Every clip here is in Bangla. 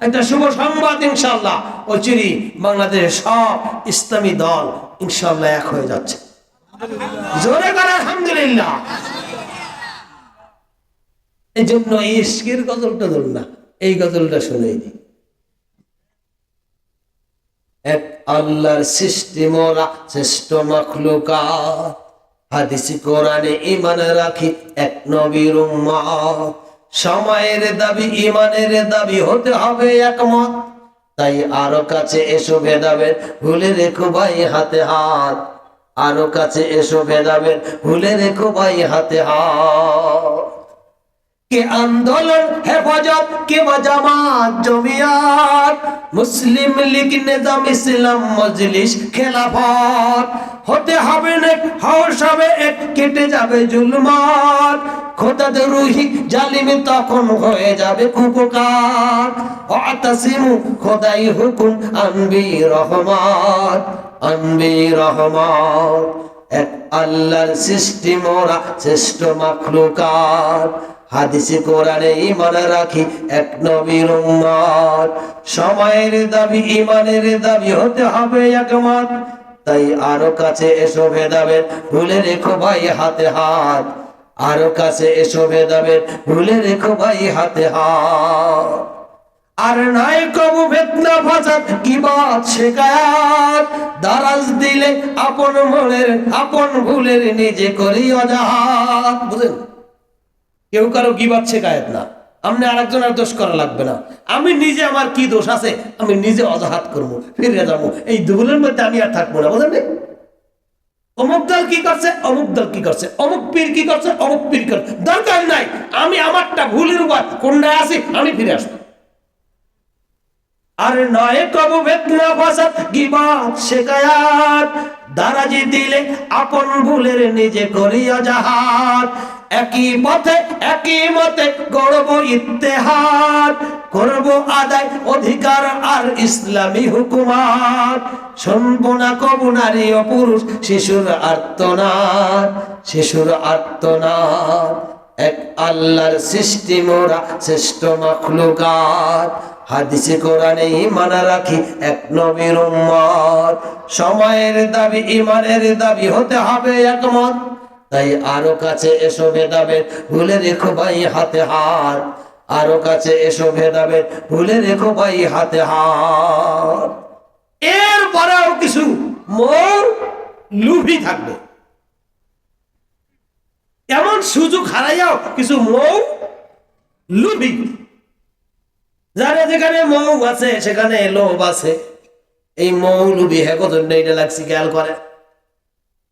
একটা শুভ সংবাদ ইনশাল্লাহ ও চিরি বাংলাদেশের সব ইসলামী দল ইনশাল্লাহ এক হয়ে যাচ্ছে। জোরে করে আলহামদুলিল্লাহ। এই জন্য গজলটা ধরুন না, এই গজলটা শুনে দিই এক আল্লাহর সৃষ্টি শ্রেষ্ঠ মখলুকাত। হাদিসি কোরআনে রাখি এক নবীর উম্মত। সময়ের দাবি, ইমানের দাবি হতে হবে একমত। তাই আরও কাছে এসো ভেদাবেন ভুলে রেখো ভাই হাতে হাত। আরও কাছে এসো ভেদাবেন ভুলে রেখো ভাই হাতে হাত। কে আন্দোলন, হেফাজত, কে জামাত, জমিয়াত। মুসলিম লীগ, নিজাম ইসলাম, মজলিস, খেলাফত। হতে হবে না হাউস হবে এক, কেটে যাবে জুলমাত। খোদা রুহি জালিমি তখন হয়ে যাবে কুপকার। অতাসিমু খোদাই হুকুম, আনবি রহমান আনবি রহমান এক আল্লাহর সৃষ্টি মোরা শ্রেষ্ঠ মাখলুকাত। হাদিসে কোরআনে ইমান রাখি, এক নবীর উম্মত। সময়ের দাবি ইমানের দাবি হতে হবে একমত। তাই আরও কাছে এসো ভেদাবেন ভুলে রেখো ভাই হাতে হাত। আরও কাছে এসো ভেদাবেন ভুলে রেখো ভাই হাতে হাত। আর নাই কবু বেতনা ফাসাদ, কি শেখায়াত দারাজ দিলে আপন মনের, আপন ভুলের নিজে করি অজাহাত বুঝলেন? কেউ কারও গিবাদ শেখায়ত না। আপনি আরেকজনের দোষ করা লাগবে না। আমি নিজে আমার কি দোষ আছে, আমি নিজে অজাহাত করব, ফিরে যাব। এই দুগুলোর মধ্যে আমি আর থাকব না বুঝলেন অমুক দল কি করছে, অমুক দল কি করছে, অমুক পীর কি করছে, অমুক পীর করছে। দরকার নাই, আমি আমারটা ভুলের উপর কোনটা আছি, আমি ফিরে আসব। আর নয় কব বেতনা ফাসাদ গিবাত শেখায়াত। দারাজি দিলে আপন ভুলের নিজে করিয়া জাহাত একই পথে, একই মতে গড়ব ইত্তেহাদ করব আদায় অধিকার আর ইসলামী হুকুমার শুনব না কব নারী ও পুরুষ, শিশুর আর্তনাদ শিশুর আর্তনাদ। এক আল্লাহর সৃষ্টি মোরা শ্রেষ্ঠ মখলুকাত। হাদিসে কোরআনে ইমান রাখি এক নবীর উম্মত। সময়ের দাবি ইমানের দাবি হতে হবে একমত। তাই আরও কাছে এসো ভেদাবেদ ভুলে রেখো ভাই হাতে হাত। আরও কাছে এসো ভেদাবেদ ভুলে রেখো ভাই হাতে হাত। এরপরেও কিছু মোর লুভি থাকবে। এমন সুযোগ হারাইয়াও কিছু মৌ লুভি। যারা যেখানে মৌ আছে, সেখানে লোভ আছে। এই মৌ লুভি হ্যাঁ কত এটা লাগছে খেয়াল করে।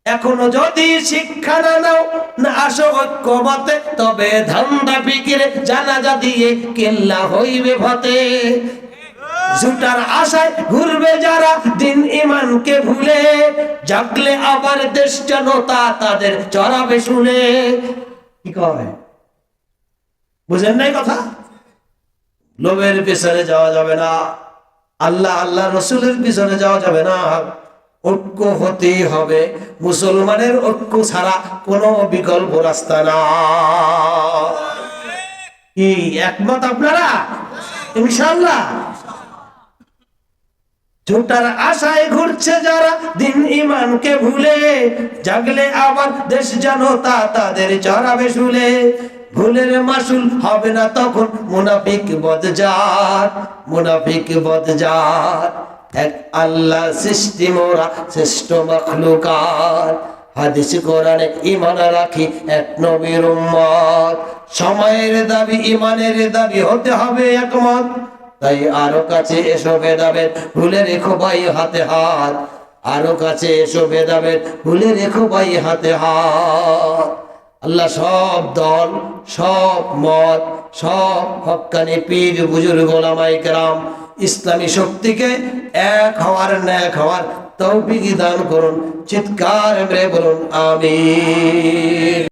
এখনও যদি শিক্ষা না নাও, না আসো ঐক্যমতে, তবে ধান্দা ফিকিরে জানাজা দিয়ে কেল্লা হইবে ভতে। জুটার আশায় ঘুরবে যারা দিন ইমানকে ভুলে, জাগলে আবার দেশ জনতা তাদের চড়াবে শুনে। কি কয়? বুঝেন নাই কথা? লোভের পিছনে যাওয়া যাবে না। আল্লাহ আল্লাহ রসুলের পিছনে যাওয়া যাবে না। ঐক্য হতেই হবে। মুসলমানের ঐক্য ছাড়া কোনো বিকল্প রাস্তা না। কি, একমত আপনারা? ইনশাল্লাহ ঝুটার আশায় ঘুরছে যারা দিন ইমানকে ভুলে, জাগলে আবার দেশ জনতা তাদের চড়াবে শুলে। ভুলের মাসুল হবে না তখন। মুনাফিক বদজাত মুনাফিক বদজাত এক আল্লাহ সৃষ্টি মোরা, শ্রেষ্ঠ মখলুকাত হাদিস কোরআনে ইমান রাখি এক নবীর উম্মত। সময়ের দাবি ইমানের দাবি হতে হবে একমত তাই আরও কাছে এসো ভেদাভেদ, ভুলে রেখো ভাই হাতে হাত। আরও কাছে এসো ভেদাভেদ, ভুলে রেখো ভাই হাতে হাত। আল্লাহ সব দল, সব মত, সব হকানি পীর ওলামাই কেরাম, ইসলামী শক্তিকে এক হওয়ার ন্যাক হওয়ার তৌফিক দান করুন, চিৎকার মেরে বলুন, আমিন।